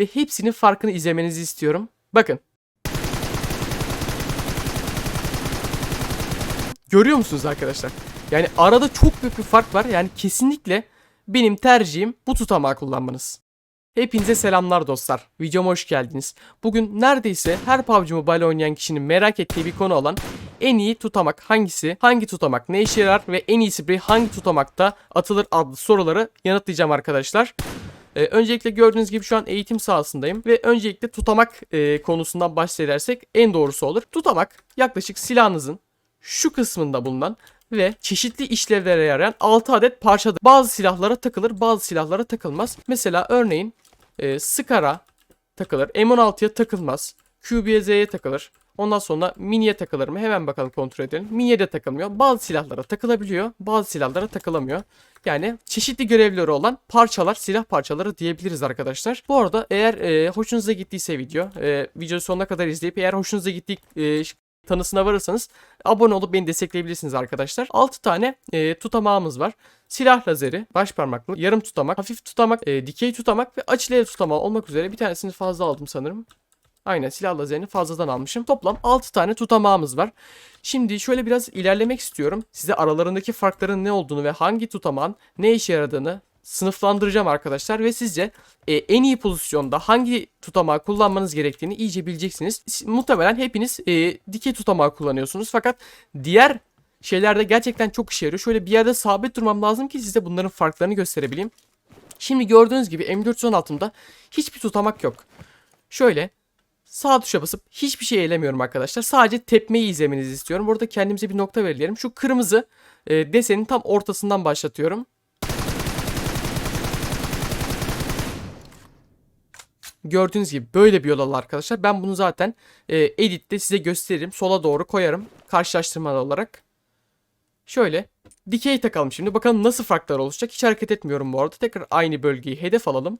ve hepsinin farkını izlemenizi istiyorum. Bakın. Görüyor musunuz arkadaşlar? Yani arada çok büyük bir fark var. Yani kesinlikle benim tercihim bu tutamağı kullanmanız. Hepinize selamlar dostlar. Videoma hoş geldiniz. Bugün neredeyse her PUBG Mobile oynayan kişinin merak ettiği bir konu olan en iyi tutamak hangisi, hangi tutamak ne işe yarar ve en iyi sprey hangi tutamakta atılır adlı soruları yanıtlayacağım arkadaşlar. Ee, öncelikle gördüğünüz gibi şu an eğitim sahasındayım ve öncelikle tutamak e, konusundan bahsedersek en doğrusu olur. Tutamak yaklaşık silahınızın şu kısmında bulunan ve çeşitli işlevlere yarayan 6 adet parçadır. Bazı silahlara takılır, bazı silahlara takılmaz. Mesela örneğin e, Scar'a takılır, M16'ya takılmaz, QBZ'ye takılır. Ondan sonra miniye takılır mı? Hemen bakalım kontrol edelim. Miniye de takılmıyor. Bazı silahlara takılabiliyor. Bazı silahlara takılamıyor. Yani çeşitli görevleri olan parçalar, silah parçaları diyebiliriz arkadaşlar. Bu arada eğer e, hoşunuza gittiyse video, e, videoyu sonuna kadar izleyip eğer hoşunuza gittiği e, tanısına varırsanız abone olup beni destekleyebilirsiniz arkadaşlar. 6 tane e, tutamağımız var. Silah lazeri, baş parmaklı, yarım tutamak, hafif tutamak, e, dikey tutamak ve açılı el tutamağı olmak üzere bir tanesini fazla aldım sanırım. Aynen silah lazerini fazladan almışım. Toplam 6 tane tutamağımız var. Şimdi şöyle biraz ilerlemek istiyorum. Size aralarındaki farkların ne olduğunu ve hangi tutamağın ne işe yaradığını sınıflandıracağım arkadaşlar ve sizce e, en iyi pozisyonda hangi tutamağı kullanmanız gerektiğini iyice bileceksiniz. Muhtemelen hepiniz e, dikey tutamağı kullanıyorsunuz fakat diğer şeylerde gerçekten çok işe yarıyor. Şöyle bir yerde sabit durmam lazım ki size bunların farklarını gösterebileyim. Şimdi gördüğünüz gibi M416'mda hiçbir tutamak yok. Şöyle sağ tuşa basıp hiçbir şey elemiyorum arkadaşlar. Sadece tepmeyi izlemenizi istiyorum. Burada kendimize bir nokta belirleyelim. Şu kırmızı e, desenin tam ortasından başlatıyorum. Gördüğünüz gibi böyle bir yol alır arkadaşlar. Ben bunu zaten e, editte size gösteririm. Sola doğru koyarım. Karşılaştırmalı olarak. Şöyle dikey takalım şimdi. Bakalım nasıl farklar oluşacak. Hiç hareket etmiyorum bu arada. Tekrar aynı bölgeyi hedef alalım.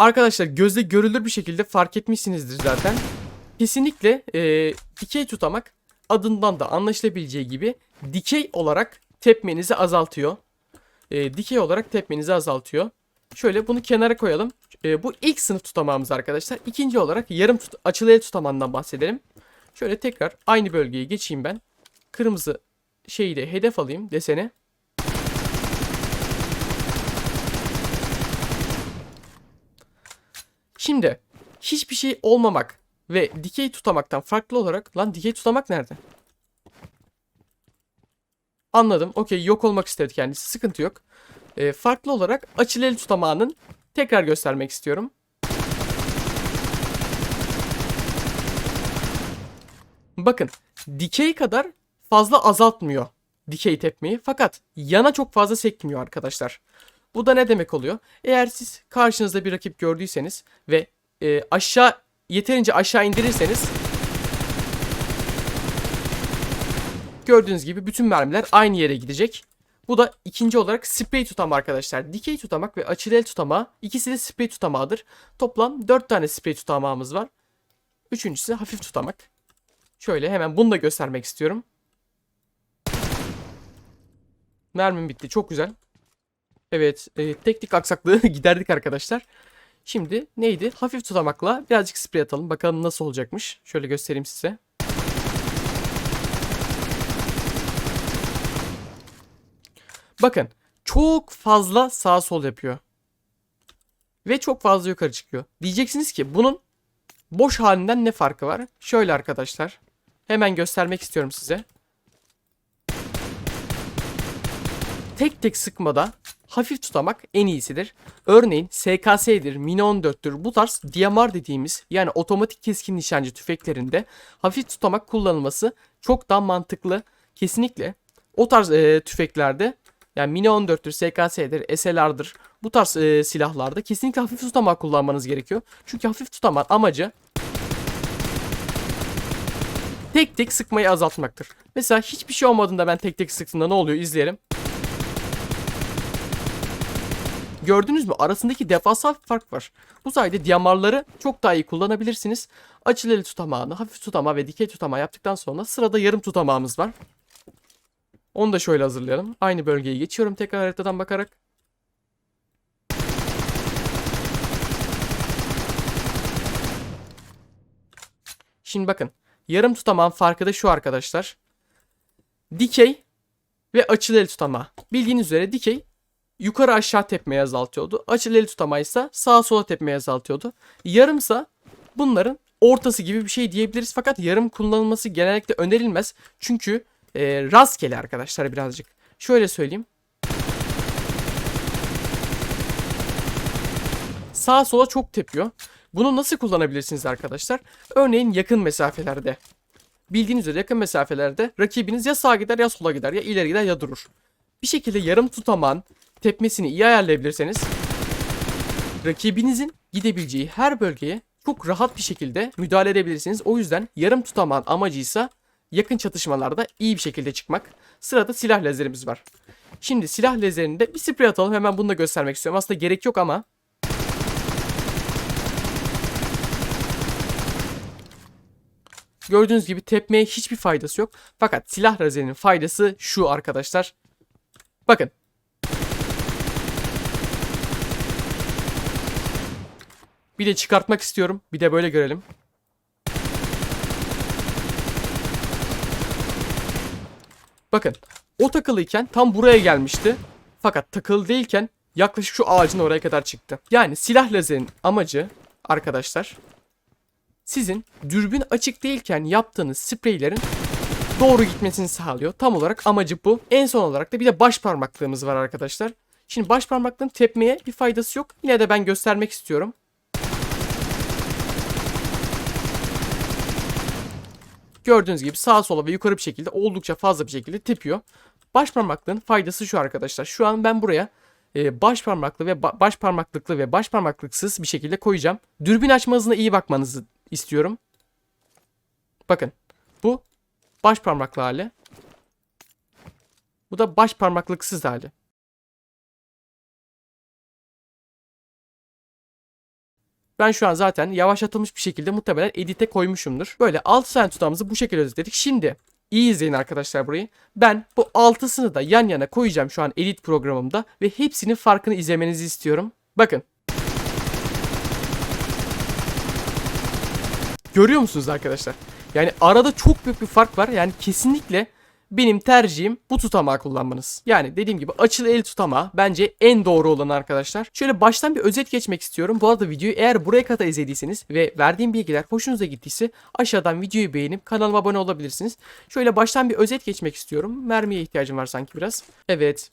Arkadaşlar gözle görülür bir şekilde fark etmişsinizdir zaten. Kesinlikle e, dikey tutamak adından da anlaşılabileceği gibi dikey olarak tepmenizi azaltıyor. E, dikey olarak tepmenizi azaltıyor. Şöyle bunu kenara koyalım. E, bu ilk sınıf tutamağımız arkadaşlar. İkinci olarak yarım tut açılı el tutamağından bahsedelim. Şöyle tekrar aynı bölgeye geçeyim ben. Kırmızı şeyi de hedef alayım desene. Şimdi hiçbir şey olmamak ve dikey tutamaktan farklı olarak lan dikey tutamak nerede? Anladım. Okey yok olmak istedi kendisi. Sıkıntı yok. Ee, farklı olarak açılı el tutamağının tekrar göstermek istiyorum. Bakın dikey kadar fazla azaltmıyor dikey tepmeyi fakat yana çok fazla sekmiyor arkadaşlar. Bu da ne demek oluyor? Eğer siz karşınızda bir rakip gördüyseniz ve e, aşağı yeterince aşağı indirirseniz gördüğünüz gibi bütün mermiler aynı yere gidecek. Bu da ikinci olarak sprey tutam arkadaşlar. Dikey tutamak ve açılı el tutamağı ikisi de sprey tutamağıdır. Toplam 4 tane sprey tutamağımız var. Üçüncüsü hafif tutamak. Şöyle hemen bunu da göstermek istiyorum. Mermim bitti. Çok güzel. Evet, e, teknik aksaklığı giderdik arkadaşlar. Şimdi neydi? Hafif tutamakla birazcık sprey atalım. Bakalım nasıl olacakmış. Şöyle göstereyim size. Bakın, çok fazla sağ sol yapıyor. Ve çok fazla yukarı çıkıyor. Diyeceksiniz ki bunun boş halinden ne farkı var? Şöyle arkadaşlar. Hemen göstermek istiyorum size. tek tek sıkmada hafif tutamak en iyisidir. Örneğin SKS'dir, Mini 14'tür bu tarz DMR dediğimiz yani otomatik keskin nişancı tüfeklerinde hafif tutamak kullanılması çok daha mantıklı. Kesinlikle o tarz e, tüfeklerde yani Mini 14'tür, SKS'dir, SLR'dır bu tarz e, silahlarda kesinlikle hafif tutamak kullanmanız gerekiyor. Çünkü hafif tutamak amacı tek tek sıkmayı azaltmaktır. Mesela hiçbir şey olmadığında ben tek tek sıktığımda ne oluyor izleyelim. Gördünüz mü? Arasındaki devasa bir fark var. Bu sayede diyamarları çok daha iyi kullanabilirsiniz. Açılı el tutamağını, hafif tutamağı ve dikey tutamağı yaptıktan sonra sırada yarım tutamağımız var. Onu da şöyle hazırlayalım. Aynı bölgeye geçiyorum tekrar haritadan bakarak. Şimdi bakın. Yarım tutamağın farkı da şu arkadaşlar. Dikey ve açılı el tutamağı. Bildiğiniz üzere dikey yukarı aşağı tepmeyi azaltıyordu. Açılı el tutamağı ise sağa sola tepmeyi azaltıyordu. Yarımsa bunların ortası gibi bir şey diyebiliriz. Fakat yarım kullanılması genellikle önerilmez. Çünkü e, rastgele arkadaşlar birazcık. Şöyle söyleyeyim. Sağa sola çok tepiyor. Bunu nasıl kullanabilirsiniz arkadaşlar? Örneğin yakın mesafelerde. Bildiğiniz üzere yakın mesafelerde rakibiniz ya sağa gider ya sola gider ya ileri gider ya durur. Bir şekilde yarım tutaman tepmesini iyi ayarlayabilirseniz rakibinizin gidebileceği her bölgeye çok rahat bir şekilde müdahale edebilirsiniz. O yüzden yarım tutaman amacıysa yakın çatışmalarda iyi bir şekilde çıkmak. Sırada silah lazerimiz var. Şimdi silah lazerinde bir sprey atalım. Hemen bunu da göstermek istiyorum. Aslında gerek yok ama Gördüğünüz gibi tepmeye hiçbir faydası yok. Fakat silah lazerinin faydası şu arkadaşlar. Bakın. Bir de çıkartmak istiyorum. Bir de böyle görelim. Bakın. O takılıyken tam buraya gelmişti. Fakat takılı değilken yaklaşık şu ağacın oraya kadar çıktı. Yani silah lazerin amacı arkadaşlar sizin dürbün açık değilken yaptığınız spreylerin doğru gitmesini sağlıyor. Tam olarak amacı bu. En son olarak da bir de baş parmaklığımız var arkadaşlar. Şimdi baş parmaklığın tepmeye bir faydası yok. Yine de ben göstermek istiyorum. Gördüğünüz gibi sağa sola ve yukarı bir şekilde oldukça fazla bir şekilde tepiyor. Baş parmaklığın faydası şu arkadaşlar. Şu an ben buraya e, baş parmaklı ve ba- baş parmaklıklı ve baş parmaklıksız bir şekilde koyacağım. Dürbün açma hızına iyi bakmanızı istiyorum. Bakın. Bu baş parmaklı hali. Bu da baş parmaklıksız hali. Ben şu an zaten yavaşlatılmış bir şekilde muhtemelen edite koymuşumdur. Böyle 6 tane tutağımızı bu şekilde özetledik. Şimdi iyi izleyin arkadaşlar burayı. Ben bu 6'sını da yan yana koyacağım şu an edit programımda ve hepsinin farkını izlemenizi istiyorum. Bakın. Görüyor musunuz arkadaşlar? Yani arada çok büyük bir fark var. Yani kesinlikle benim tercihim bu tutamağı kullanmanız. Yani dediğim gibi açılı el tutamağı bence en doğru olan arkadaşlar. Şöyle baştan bir özet geçmek istiyorum. Bu arada videoyu eğer buraya kadar izlediyseniz ve verdiğim bilgiler hoşunuza gittiyse aşağıdan videoyu beğenip kanalıma abone olabilirsiniz. Şöyle baştan bir özet geçmek istiyorum. Mermiye ihtiyacım var sanki biraz. Evet.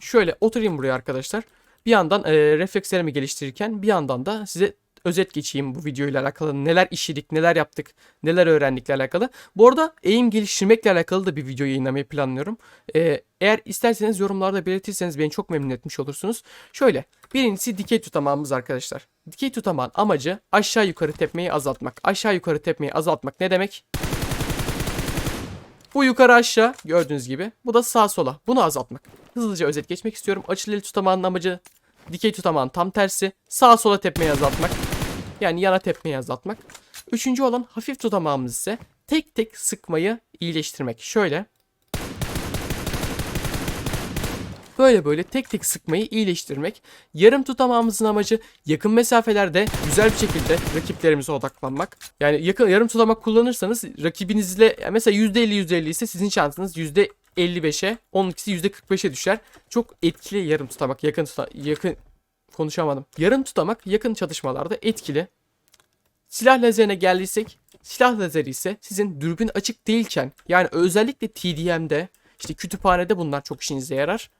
Şöyle oturayım buraya arkadaşlar. Bir yandan e, reflekslerimi geliştirirken bir yandan da size özet geçeyim bu videoyla alakalı. Neler işledik, neler yaptık, neler öğrendikle alakalı. Bu arada eğim geliştirmekle alakalı da bir video yayınlamayı planlıyorum. Ee, eğer isterseniz yorumlarda belirtirseniz beni çok memnun etmiş olursunuz. Şöyle, birincisi dikey tutamağımız arkadaşlar. Dikey tutamağın amacı aşağı yukarı tepmeyi azaltmak. Aşağı yukarı tepmeyi azaltmak ne demek? Bu yukarı aşağı gördüğünüz gibi. Bu da sağ sola. Bunu azaltmak. Hızlıca özet geçmek istiyorum. Açılı tutamağın amacı dikey tutamağın tam tersi. Sağa sola tepmeyi azaltmak. Yani yana tepmeyi azaltmak. Üçüncü olan hafif tutamağımız ise tek tek sıkmayı iyileştirmek. Şöyle. Böyle böyle tek tek sıkmayı iyileştirmek. Yarım tutamağımızın amacı yakın mesafelerde güzel bir şekilde rakiplerimize odaklanmak. Yani yakın yarım tutamak kullanırsanız rakibinizle mesela %50 %50 ise sizin şansınız %55'e, onunkisi %45'e düşer. Çok etkili yarım tutamak, yakın tuta yakın konuşamadım. Yarım tutamak yakın çatışmalarda etkili. Silah lazerine geldiysek, silah lazeri ise sizin dürbün açık değilken yani özellikle TDM'de işte kütüphanede bunlar çok işinize yarar.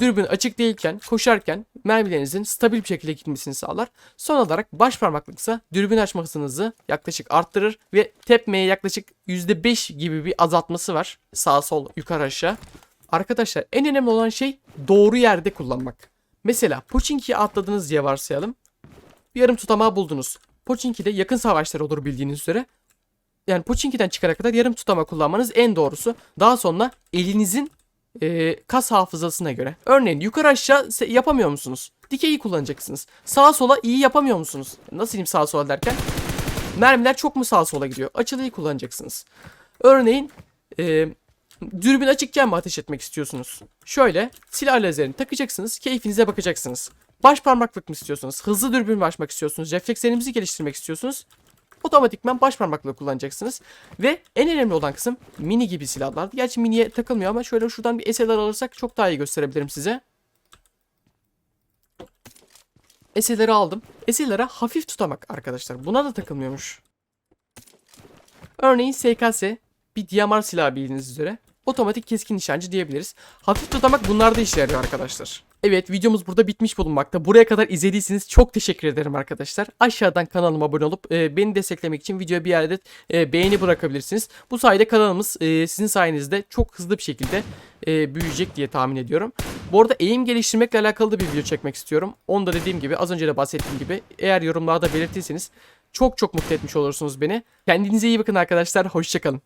Dürbün açık değilken koşarken mermilerinizin stabil bir şekilde gitmesini sağlar. Son olarak baş parmaklıksa dürbün açma hızınızı yaklaşık arttırır ve tepmeye yaklaşık %5 gibi bir azaltması var. Sağ sol yukarı aşağı. Arkadaşlar en önemli olan şey doğru yerde kullanmak. Mesela Pochinki'ye atladınız diye varsayalım. Bir yarım tutamağı buldunuz. Pochinki'de yakın savaşlar olur bildiğiniz üzere. Yani Pochinki'den çıkana kadar yarım tutama kullanmanız en doğrusu. Daha sonra elinizin e, kas hafızasına göre. Örneğin yukarı aşağı yapamıyor musunuz? Dikeyi kullanacaksınız. Sağa sola iyi yapamıyor musunuz? Nasıl diyeyim sağa sola derken? Mermiler çok mu sağa sola gidiyor? Açılıyı kullanacaksınız. Örneğin e, Dürbün açıkken mi ateş etmek istiyorsunuz? Şöyle silah lazerini takacaksınız, keyfinize bakacaksınız. Baş parmaklık mı istiyorsunuz? Hızlı dürbün mü açmak istiyorsunuz? Reflekslerinizi geliştirmek istiyorsunuz? Otomatikman baş parmaklığı kullanacaksınız. Ve en önemli olan kısım mini gibi silahlar. Gerçi miniye takılmıyor ama şöyle şuradan bir SLR alırsak çok daha iyi gösterebilirim size. SLR'ı aldım. SLR'a hafif tutamak arkadaşlar. Buna da takılmıyormuş. Örneğin SKS bir DMR silahı bildiğiniz üzere. Otomatik keskin nişancı diyebiliriz. Hafif tutamak bunlarda işe yarıyor arkadaşlar. Evet videomuz burada bitmiş bulunmakta. Buraya kadar izlediyseniz çok teşekkür ederim arkadaşlar. Aşağıdan kanalıma abone olup e, beni desteklemek için videoya bir yerde e, beğeni bırakabilirsiniz. Bu sayede kanalımız e, sizin sayenizde çok hızlı bir şekilde e, büyüyecek diye tahmin ediyorum. Bu arada eğim geliştirmekle alakalı da bir video çekmek istiyorum. Onu da dediğim gibi az önce de bahsettiğim gibi eğer yorumlarda belirtirseniz çok çok mutlu etmiş olursunuz beni. Kendinize iyi bakın arkadaşlar. Hoşçakalın.